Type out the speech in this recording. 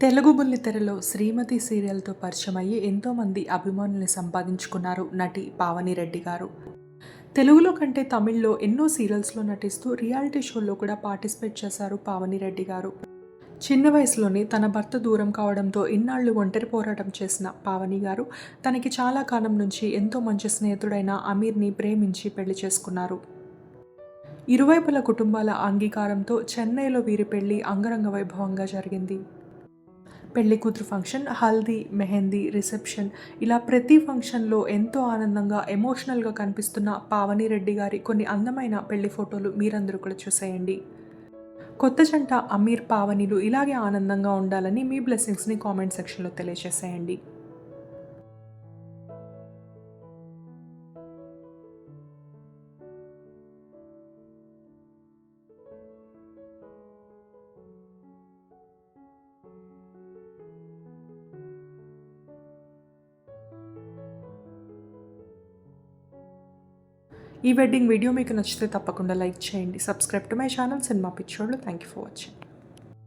తెలుగు బుల్లి తెరలో శ్రీమతి సీరియల్తో పరిచయం అయ్యి ఎంతోమంది అభిమానుల్ని సంపాదించుకున్నారు నటి పావని రెడ్డి గారు. తెలుగులో కంటే తమిళ్ళో ఎన్నో సీరియల్స్లో నటిస్తూ రియాలిటీ షోల్లో కూడా పార్టిసిపేట్ చేశారు పావని రెడ్డి గారు. చిన్న వయసులోనే తన భర్త దూరం కావడంతో ఇన్నాళ్ళు ఒంటరి పోరాటం చేసిన పావని గారు తనకి చాలా కాలం నుంచి ఎంతో మంచి స్నేహితుడైన అమీర్ని ప్రేమించి పెళ్ళి చేసుకున్నారు. ఇరువైపుల కుటుంబాల అంగీకారంతో చెన్నైలో వీరి పెళ్ళి అంగరంగ వైభవంగా జరిగింది. పెళ్ళి కూతురు ఫంక్షన్ హల్దీ మెహందీ రిసెప్షన్ ఇలా ప్రతి ఫంక్షన్లో ఎంతో ఆనందంగా ఎమోషనల్గా కనిపిస్తున్న పావని రెడ్డి గారి కొన్ని అందమైన పెళ్ళి ఫోటోలు మీరందరూ కూడా చూసేయండి. కొత్త జంట అమీర్ పావనిలు ఇలాగే ఆనందంగా ఉండాలని మీ బ్లెస్సింగ్స్ని కామెంట్ సెక్షన్లో తెలియజేసేయండి. ఈ వెడ్డింగ్ వీడియో మీకు నచ్చితే తప్పకుండా లైక్ చేయండి. Subscribe to my channel cinema పిచ్చోళ్ళు థ్యాంక్ యూ ఫర్ వాచింగ్